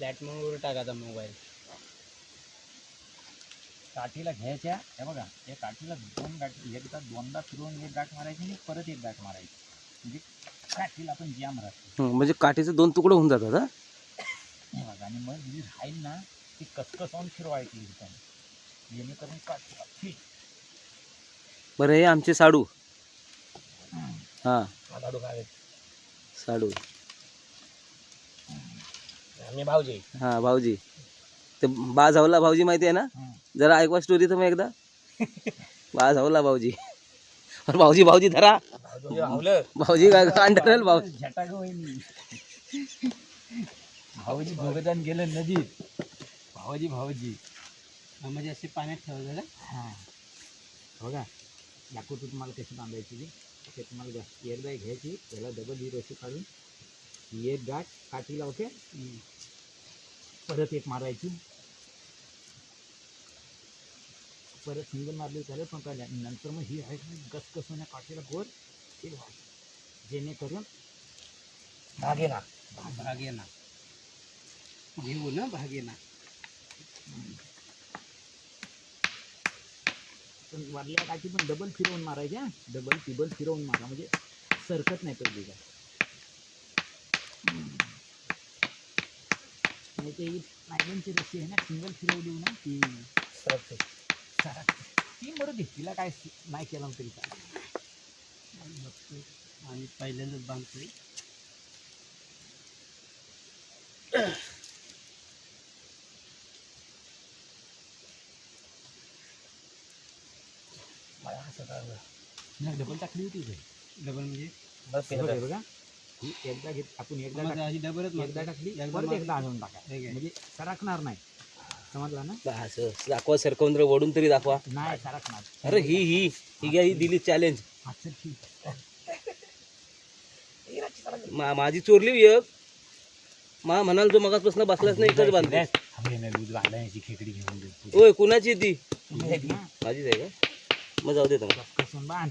Flat मोडवर टाकायचा mobile. काठीला घ्यायच्या. हे बघा या काठीला दोन गाठी एकदा दोनदा फिरवून एक गाठ मारायची आणि परत एक गाठ मारायची. म्हणजे काठीला आपण जाम राहतो. हं, म्हणजे काठीचे दोन तुकडे होऊन जातात हा? हे बघा आणि मग जी राहील ना ती कचकसावून फिरवायची एकदम. जेणेकरून काठीला फिट बरं हे आमचे साडू. हां. साडू. भाऊजी. हां भाऊजी. ते बा झावला भाऊजी माहिती आहे ना. जरा ऐकवा स्टोरी तर मग एकदा. बा झावला भाऊजी. अरे भाऊजी भाऊजी धरा. भाऊजी भाऊजी काय अंडरल भाऊ. झटाक वहिनी. भाऊजी भोगदान गेलं नदीत भाऊजी भाऊजी. म्हणजे असे पाण्यात का हां. बघा दाखवतो तुम्हाला कशी बांधायची ती? ते तुम्हाला जास्त एकदा घ्यायची. त्याला डबल ही रशी काढून. ही एक गाठ काठीला ओके परत एक मारायची. परत सिंगल मारली चालेल पण काय. नंतर मग ही आहे गसगसवण्या काठीला गोल व्हायचं जेणेकरून भागे ना भागे ना घेऊ ना भागे ना पण वरल्या काठी पण डबल फिरवून मारायच्या डबल टिबल फिरवून मारा. म्हणजे सरकत नाही पडली का नाही ते नायलनची रस्सी आहे ना सिंगल फिरवली ना ती सरकते सरकते. ती मरू दे तिला काय नाही केलं तरी काय आणि पहिल्यांदाच बांधतोय. मला. नाही डबल टाकली होती. डबल म्हणजे? बस बघा, हे एकदा घेत आपण एकदा टाक- अशी डबलच एकदा टाकली परत. एकदा आणून टाका. म्हणजे सरकणार नाही. समजला ना? असं दाखवा सरकवंद्र वडून तरी दाखवा. नाही सरकणार. अरे ही ही ही घ्या ही दिली चॅलेंज अच्छा ठीक आहे. मा माझी चोरली एक. मा म्हणाल जो मगाचपासून बसलाच नाही इकडे बांधले. खेकडी घेऊन देतो ओय कुणाची ती? ना, माझीच आहे का? मग जाऊ दे तर मग. कसून बांध.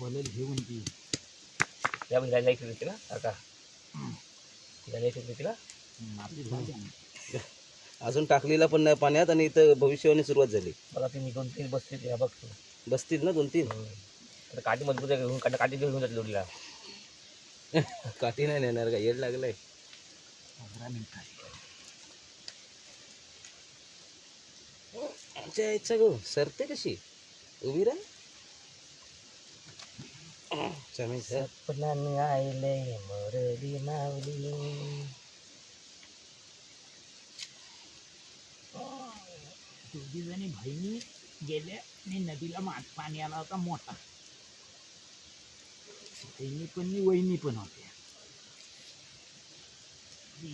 पलेल घेऊन ती. या हिला एक देते ना? काका हिला एक देते ना. अजून टाकलेला पण नाही पाण्यात आणि इथं भविष्यवाणी सुरुवात झाली. मला ती निघून तीन बसते ते बघ बसतील ना दोन तीन? आता काठी मजबूत आहे घेऊन काठी काठी घेऊन जाते जोडीला. काठी नाही नेणार का? येड लागलाय. आमच्या यायचं गो सरते कशी? उभी राह. सपनाने आयले मोरली मावली दोघी जणी बहिणी गेल्या आणि नदीला मात पाणी आला होता मोठा बहिणी पण नाही वहिनी पण होत्या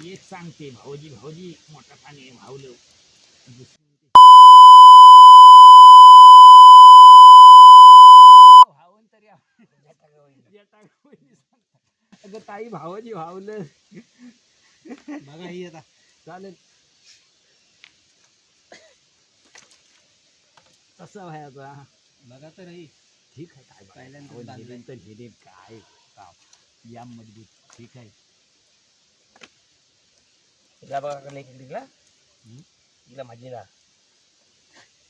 एक सांगते भाऊजी भाऊजी मोठा पाणी भावलं दुसरी अगं ताई भावाजी भावलं. बघा ही आता. चालेल. कसं व्हायचा बघा तर ही. ठीक आहे काय पहिल्यांदा काय काम या मजबूत. ठीक आहे. हिला बघा का नाही तिला. हिला माझीला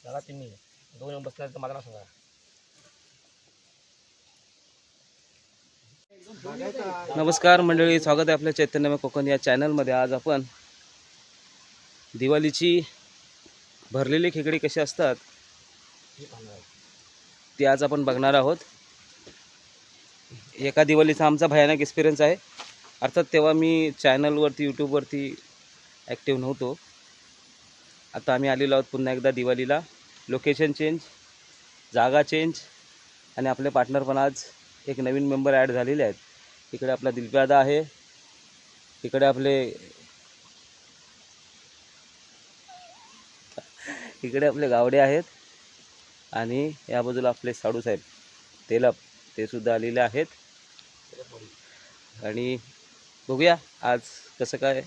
बघा तुम्ही. दोन बसणार तर मला सांगा. नमस्कार मंडळी स्वागत आहे आपल्या चैतन्यमय कोकण या चॅनलमध्ये. आज आपण दिवाळीची भरलेली खेकडी कशी असतात ती आज आपण बघणार आहोत. एका दिवाळीचा आमचा भयानक एक्सपिरियन्स आहे. अर्थात तेव्हा मी चॅनलवरती यूट्यूबवरती ॲक्टिव्ह नव्हतो. आता आम्ही आलेलो आहोत पुन्हा एकदा दिवाळीला. लोकेशन चेंज जागा चेंज आणि आपले पार्टनर पण आज एक नवीन मेंबर ॲड झालेले आहेत. इकडे आपला दिलप्यादा आहे. इकडे आपले इकडे आपले गावडे आहेत. आणि या बाजूला आपले साडूसाहेब तेलप ते सुद्धा आलेले आहेत. आणि बघूया आज कसं काय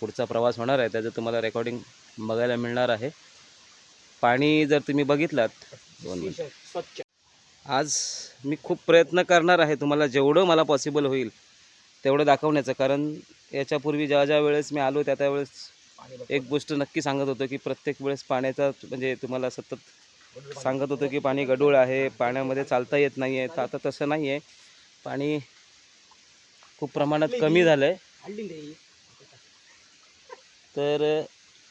पुढचा प्रवास होणार आहे. त्याचं तुम्हाला रेकॉर्डिंग बघायला मिळणार आहे. पाणी जर तुम्ही बघितलात दोन स्वच्छ. आज मी खूप प्रयत्न करणार आहे तुम्हाला जेवढं मला पॉसिबल होईल तेवढं दाखवण्याचं. कारण याच्यापूर्वी ज्या ज्या वेळेस मी आलो त्या त्यावेळेस एक गोष्ट नक्की सांगत होतो की प्रत्येक वेळेस पाण्याचा म्हणजे तुम्हाला सतत सांगत होतो की पाणी गडूळ आहे पाण्यामध्ये चालता येत नाही आहे तर आता तसं नाही आहे पाणी खूप प्रमाणात कमी झालं आहे तर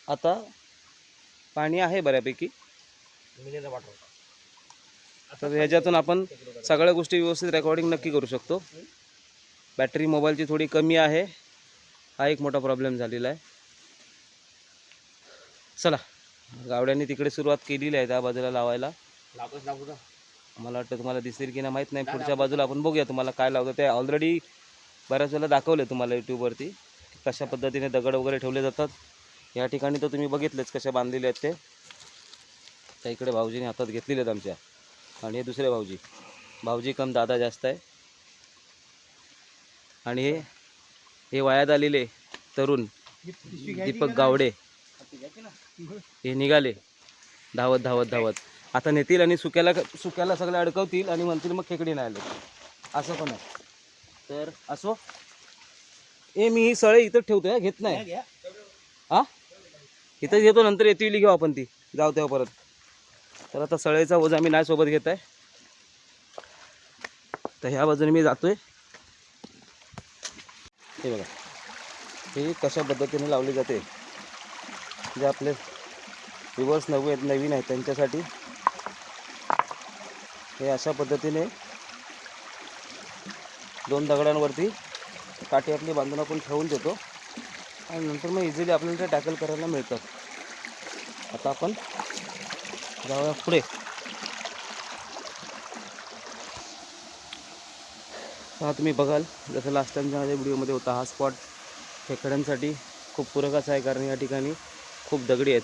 आता पाणी आहे बऱ्यापैकी. मिनरल वॉटर तर ह्याच्यातून आपण सगळ्या गोष्टी व्यवस्थित रेकॉर्डिंग नक्की करू शकतो. बॅटरी मोबाईलची थोडी कमी आहे. हा एक मोठा प्रॉब्लेम झालेला आहे. चला गावड्यांनी तिकडे सुरुवात केलेली आहे त्या बाजूला लावायला? मला वाटतं तुम्हाला दिसेल की नाही माहीत नाही. पुढच्या बाजूला आपण बघूया तुम्हाला काय लावतं. ते ऑलरेडी बऱ्याच वेळेला दाखवले तुम्हाला यूट्यूबवरती कशा पद्धतीने दगड वगैरे ठेवले जातात. या ठिकाणी तर तुम्ही बघितलेच कशा बांधलेले आहेत ते. त्या इकडे भाऊजीने हातात घेतलेले आहेत आमच्या. आणि हे दुसरे भाऊजी. भाऊजी कम दादा जास्त आहे. आणि हे हे वयात आलेले तरुण दीपक गावडे. हे निघाले. धावत धावत धावत. आता नेतील आणि सुक्याला सुक्याला सगळे अडकवतील आणि म्हणतील मग खेकडी नाही आले. असं पण आहे. तर असो. ए मी ही सळे इथं ठेवतोय घेत नाही. हा? इथं घेतो नंतर येतील घेऊ आपण ती. जाऊ तेव्हा परत. तर आता सळेचा ओझा आम्ही नाही सोबत घेत आहे. तर ह्या बाजूने मी जातोय. हे बघा. ही कशा पद्धतीने लावली जाते? जे आपले रिवर्स नवे नवीन आहेत त्यांच्यासाठी. हे अशा पद्धतीने दोन दगडांवरती काठी आपली बांधून आपण ठेवून देतो. आणि नंतर मग इझिली आपल्याला ते टॅकल करायला मिळतात आता आपण जाऊया पुढे. हा तुम्ही बघाल जसं लास्ट टाईमच्या माझ्या व्हिडिओमध्ये होता हा स्पॉट खेकड्यांसाठी खूप पूरकच आहे कारण या ठिकाणी खूप दगडी आहेत.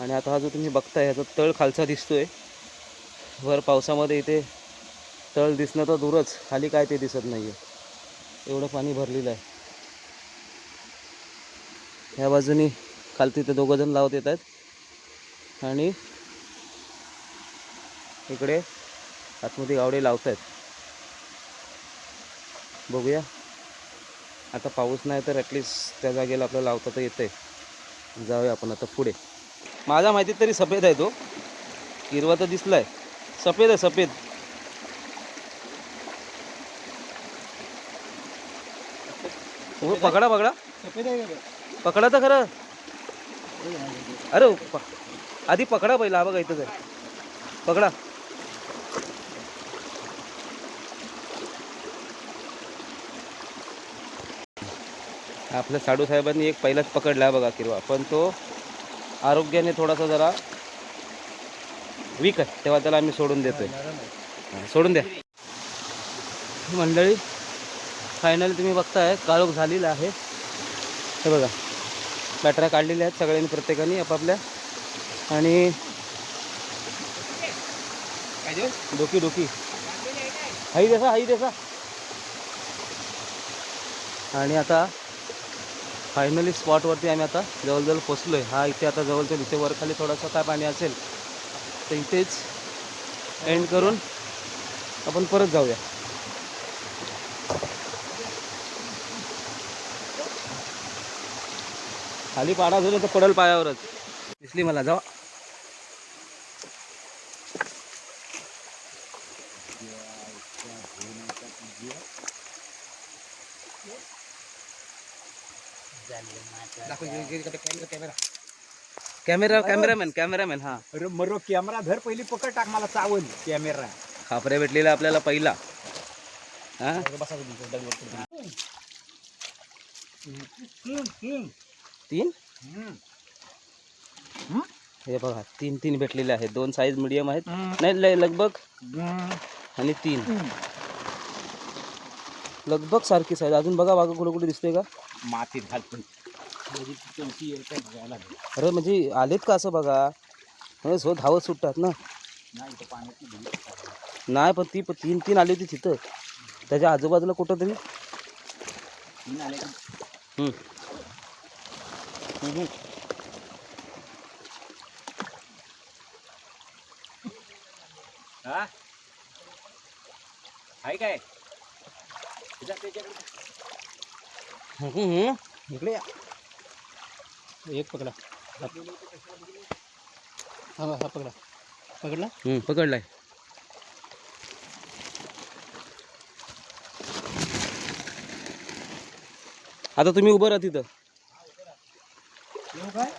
आणि आता हा जो तुम्ही बघताय ह्याचा तळ खालचा दिसतोय. भर पावसामध्ये इथे तळ दिसणं तर दूरच खाली काय ते दिसत नाही आहे एवढं पाणी भरलेलं आहे. ह्या बाजूनी खालती ते दोघंजण लावत येत आहेत आणि इकडे आतमध्ये गावडे लावत आहेत बघूया. आता पाऊस नाही तर ॲटलिस्ट त्या जागेला आपल्याला लावता तर येते जाऊया आपण आता पुढे. माझ्या माहितीत तरी सफेद आहे तो. हिरवा तर दिसला आहे सफेद आहे सफेद. हो पकडा पकडा. पकडा तर खरं. अरे आधी पकडा पहिला बघा इथं तर पकडा. आपल्या साडू साहेबांनी एक पहिलाच पकडला बघा किरवा. पण तो आरोग्याने थोडासा जरा वीक आहे. तेव्हा त्याला आम्ही सोडून देतोय. सोडून द्या. मंडळी फायनली तुम्ही बघताय काळोख झालेला आहे. हे बघा बॅटऱ्या काढलेल्या आहेत सगळ्यांनी प्रत्येकाने आपापल्या. आणि डोकी डोकी. हाई देसा हाई देसा. आणि आता फायनली स्पॉटवरती आम्ही आता जवळजवळ पोचलो आहे हा इथे आता जवळच्या इथे वरखाली थोडंसं काय पाणी असेल तर इथेच एंड करून आपण परत जाऊया. खाली पाडा झालं तर पडल पायावरच. दिसली मला जाऊ कॅमेरा कॅमेरामॅन कॅमेरामॅन हा. अरे मरो कॅमेरा धर पहिली पकड टाक मला चावल कॅमेरा खापरे भेटलेला आपल्याला पहिला. हा? बसा. तीन? हे बघा तीन तीन भेटलेले आहेत. दोन साईज मिडियम आहेत. नाही लगभग? आणि तीन. लगभग सारखी साईज अजून बघा बागा कुठे कुठे दिसते का? मातीत घालून लागेल. अरे म्हणजे आलेत का असं बघा? म्हणजे सो धावत सुटतात ना. नाही पण ती पण तीन तीन आली होती तिथं. त्याच्या आजूबाजूला कुठं तरी. हा? आहे काय. इकडे या एक पकडा. हा हा हा पकडा. पकडला? हम्म, पकडलाय. आता तुम्ही उभं राहा तिथं. येऊ काय?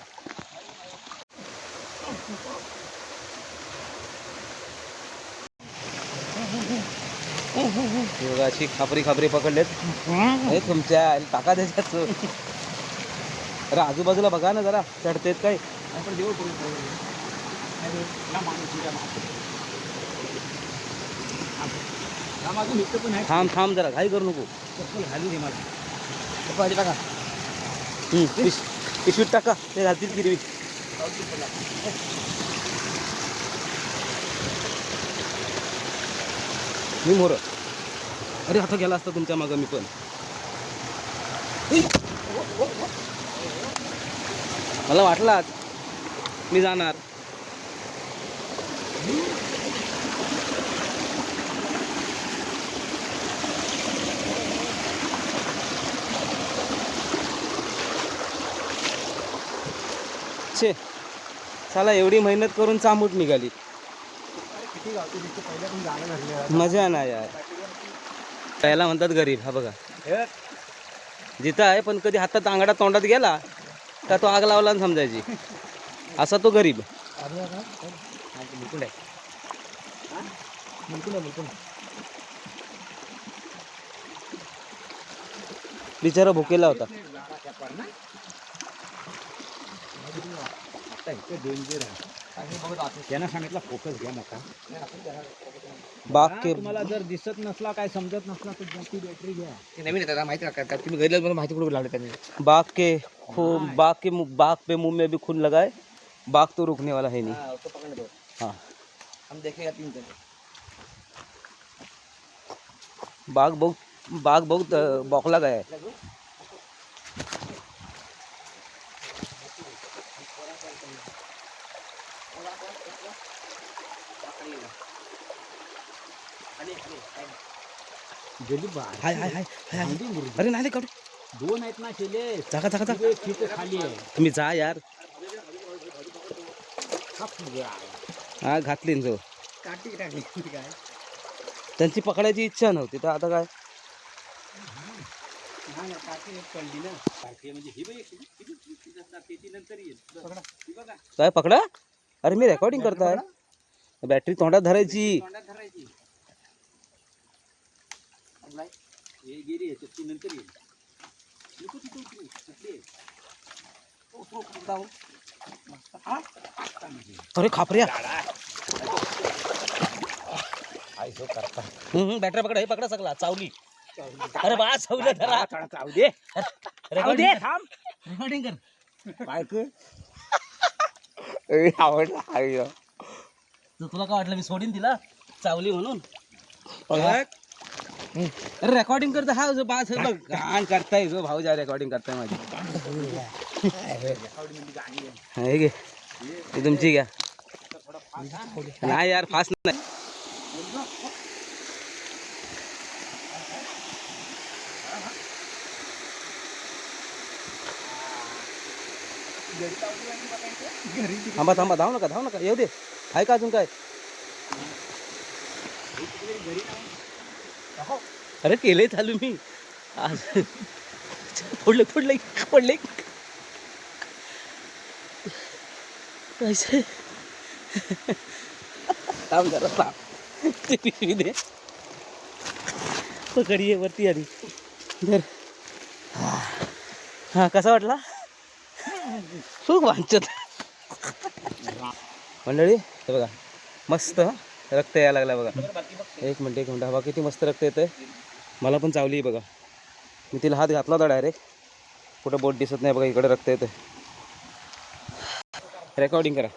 हे बघा अशी खापरी खापरी पकडलेत. हे तुमच्या टाका त्याच्यात अरे आजूबाजूला बघा ना जरा चढतेत काय? थांब थांब जरा घाई करू नको. घालू टाका. पिशवीत टाका ते घालतील किरवी. मी मोर. अरे आता गेला असता तुमच्या मागं मी पण. मला वाटलाच मी जाणार. छे. चला एवढी मेहनत करून चांबूट निघाली. मजा नाही यार. त्याला म्हणतात गरीब हा बघा. जिथं आहे पण कधी हातात अंगडा तोंडात गेला का तो आग लावला समजायची. असा तो गरीब. बिचारा भुकेला होता. डेंजर आहे. त्यांना सांगितलं फोकस घ्या नका बाग के तुम्हाला जर दिसत नसला काय समजत नसला तर मोठी बॅटरी घ्या. ते नवीन येतात माहिती का का? तुम्ही घरी मला माहिती कुठे लावले त्यांनी. बाग के खून बाग के मुंह- बाग पे मुंह में भी खून लगाए बाग तो रुकने वाला है नहीं. हाँ उसको पकड़ने दो। हाँ। हम देखेगा तीन दिन बाग बहुत बाग बहुत अ, बौखला गया है। गेली बाहेर. हाय हाय हाय हाय, हाय. अंडी मुर्गी. अरे नाही काढू. दोन आहेत ना शेले. जागा जागा जागा. तिथे तिथे खाली आहे. तुम्ही जा यार. हा फुगा. हा घातली ना जो. काटी टाकली किती काय? त्यांची पकडायची इच्छा नव्हती तर आता काय? हा ना काठी एक पडली ना. सारखी म्हणजे ही बाई एक- किती- किती- किती असतात त्याची नंतर येईल पकडा. ही बघा. काय पकडा? अरे मी रेकॉर्डिंग करताय. बॅटरी तोंडात धरायची. तोंडात धरायची. हे गेली आहे, ती नंतर येईल. नको उतरू, कुठली आहे? अरे खापऱ्या. आई जो करता. बॅटरी पकडा हे पकडा सगळा चावली. अरे बा चावलं धरा चावू दे. रेकॉर्डिंग थांब. रेकॉर्डिंग कर. आवडला तुला काय वाटलं मी सोडीन तिला? चावली म्हणून. रेकॉर्डिंग करता हा जो बास बघ घाण करताय जो भाऊ जा रेकॉर्डिंग हा, हे घे ही तुमची घ्या नाही यार फास्ट नाही थांबा थांबा धाव नका धाव नका येऊ दे। आहे का अजून काय अरे केले चालू मी. आज फोडले फोडले पडले कैसे थांब जरा थांब. ते पिशवी दे. पकडी आहे वरती आली तर हां कसा वाटला? खूप वांचत. मंडळी बघा. मस्त. हं? रक्त यायला लागला बघा. एक मिनट एक मिनट. हवा किती मस्त रक्त येतंय. मला पण चावली आहे बघा. मी तिला हात घातला होता डायरेक्ट कुठं बोट दिसत नाही बघा इकडे रक्त येतं रेकॉर्डिंग करा.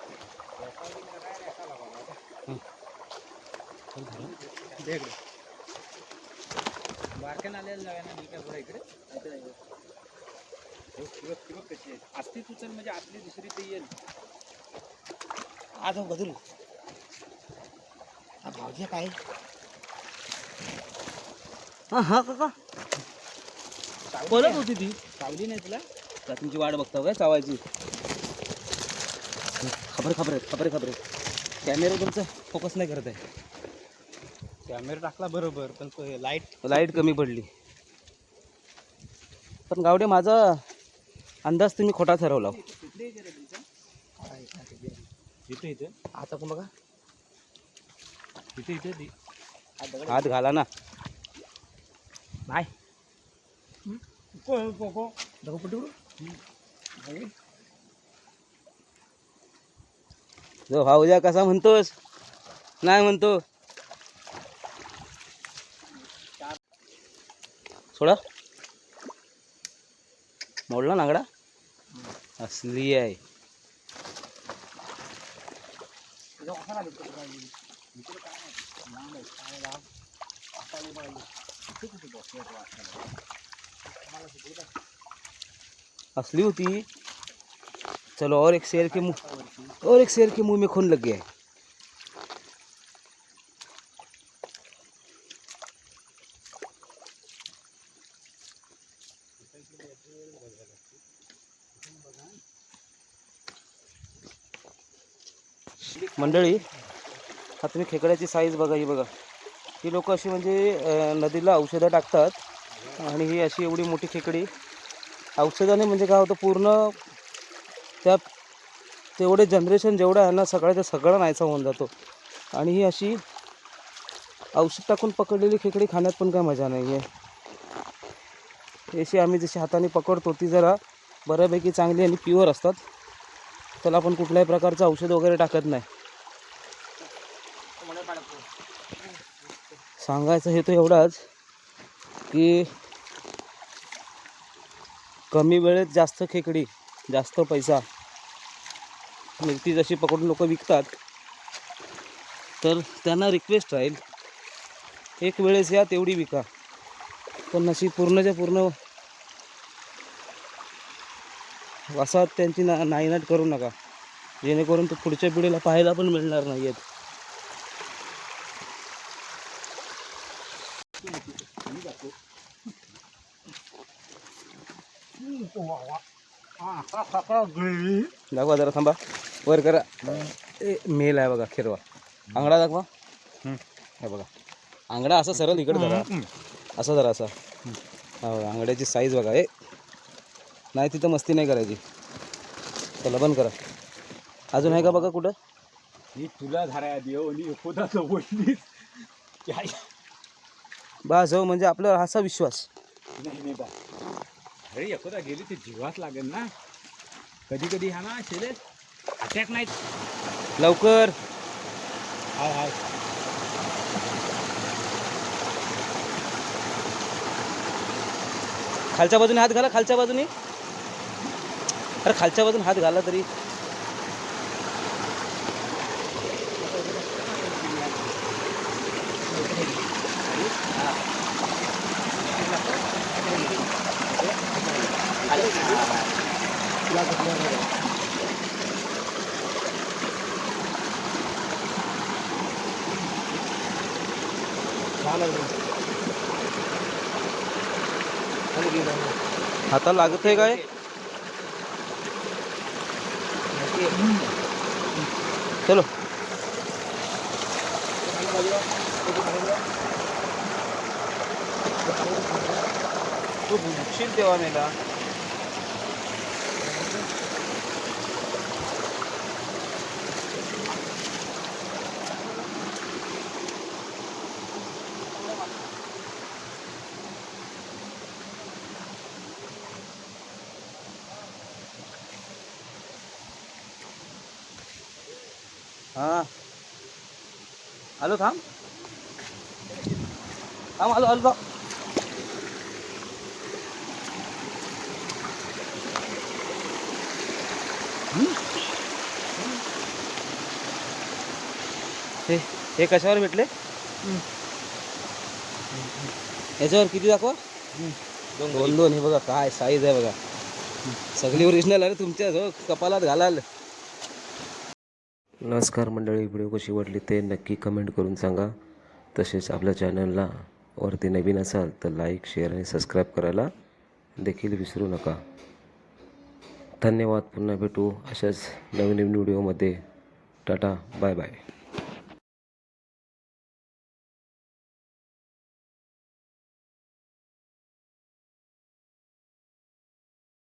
म्हणजे आपली दुसरी ते येईल आज बदलू. भाऊजी काय हां हां काका पळत होती ती? नाही तुला? का तुमची वाट बघता काय चावायची खबर खबर खबर खबर कॅमेरा तुमचा फोकस नाही करत आहे. कॅमेरा टाकला बरोबर पण लाइट लाइट कमी पडली. पण गावडे माझा अंदाज तुम्ही खोटा ठरवला. इथे इथे आता कोण बघा? इथे इथे हात घाला ना. नाही कोको दगडपट्टी जो भाऊजा कसा म्हणतोस? नाही म्हणतो. सोडा. मोडला नागडा? असली आहे. असली होती। चलो और एक शेर के मुंह और एक शेर के मुंह में खून लग गया है। मंडळी हा तुम्ही खेकड्याची साईज बघा ही बघा. ही लोक अशी म्हणजे नदीला औषधं टाकतात. आणि ही अशी एवढी मोठी खेकडी. औषधाने म्हणजे काय होतं पूर्ण त्या तेवढे जनरेशन जेवढं आहे ना सगळ्याचं सगळं नाहीसा होऊन जातो. आणि ही अशी औषध टाकून पकडलेली खेकडी खाण्यात पण काय मजा नाही आहे अशी आम्ही जशी हाताने पकडतो ती जरा बऱ्यापैकी चांगली आणि प्युअर असतात. त्याला आपण कुठल्याही प्रकारचं औषध वगैरे टाकत नाही. सांगायचं हेतू एवढाच की कमी वेळेत जास्त खेकडी जास्त पैसा ती जशी पकडून लोक विकतात तर त्यांना रिक्वेस्ट राहील एक वेळेस या तेवढी विका. पण अशी पूर्णच्या पूर्ण वसाहत त्यांची ना नायनाट करू नका. जेणेकरून तो पुढच्या पिढीला पाहायला पण मिळणार नाही आहेत दाखवा जरा थांबा. वर करा. ए मेल आहे बघा खेरवा. आंगडा दाखवा. हे बघा. आंगडा असा सरळ इकडे धरा. असा धरा असा. हा बघा आंगड्याची साईज बघा. ए. नाही तिथं मस्ती नाही करायची. त्याला बंद करा. अजून आहे का बघा कुठं? मी तुला धराया देव आणि एकोदा बोललीस. काय? बस हो म्हणजे आपल्यावर असा विश्वास. नाही नाही बा. अरे एकोदा गेली ते जीवाच लागेल ना. कधी कधी हा ना शेले अटॅक नाहीत. लवकर. हाय हाय. खालच्या बाजूने हात घाला खालच्या बाजूने. अरे खालच्या बाजूने हात घाला तरी. आता लागत आहे काय? चलो. तू भुकशील तेव्हा मेला. हा. आलो थांब. थांब आलो आलो थांब. हे हे कशावर भेटले? याच्यावर किती दाखवा? दोन दोन. हे बघा काय साईज आहे बघा. सगळी ओरिजिनल आहे तुमच्या जो कपालात घालाल. नमस्कार मंडळी व्हिडिओ कशी वाटली ते नक्की कमेंट करून सांगा. तसेच आपल्या चॅनलला वरती नवीन असाल तर लाईक शेअर आणि सबस्क्राईब करायला देखील विसरू नका. धन्यवाद. पुन्हा भेटू अशाच नवीन नवीन व्हिडिओमध्ये टाटा बाय बाय